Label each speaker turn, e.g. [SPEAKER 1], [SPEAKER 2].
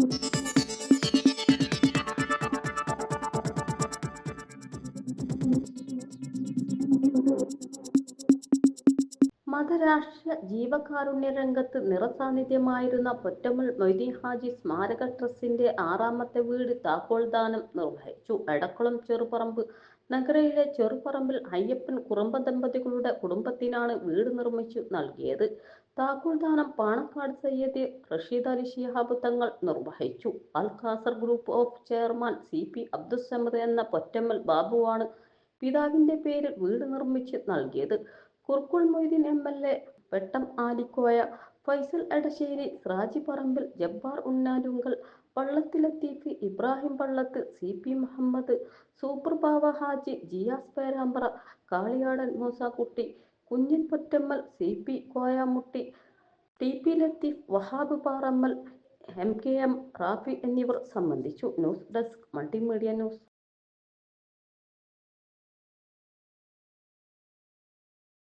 [SPEAKER 1] Thank you. മതരാഷ്ട്ര ജീവകാരുണ്യ രംഗത്ത് നിറസാന്നിധ്യമായിരുന്ന പൊറ്റമ്മൽ മൊയ്തീൻ ഹാജി സ്മാരക ട്രസ്റ്റിന്റെ ആറാമത്തെ വീട് താക്കോൽദാനം നിർവഹിച്ചു. എടക്കുളം ചെറുപറമ്പ് നഗരയിലെ ചെറുപറമ്പിൽ അയ്യപ്പൻ കുറുമ്പ ദമ്പതികളുടെ കുടുംബത്തിനാണ് വീട് നിർമ്മിച്ചു നൽകിയത്. താക്കോൽദാനം പാണക്കാട് സയ്യദ് റഷീദ് അലി ശിഹാബ് തങ്ങൾ നിർവഹിച്ചു. Al Khasar group of chairman C P Abdussamad എന്ന പൊറ്റമ്മൽ ബാബുവാണ് പിതാവിന്റെ പേരിൽ വീട് നിർമ്മിച്ച് നൽകിയത്. Kurukkoli Moideen M L A Vettam Alikoya Faisal Edasseri Siraji Parambil Jabbar Unnalungal Pallath Latheef Ibrahim Pallath C P Muhammad super Bava Haji Jiyas Perambra Kaliyadan Moosakutty Kunjan Pottammal C P Koyamutty T P Latheef Wahab Parammal M K M Rafi എന്നിവർ സംബന്ധിച്ചു news desk multimedia news.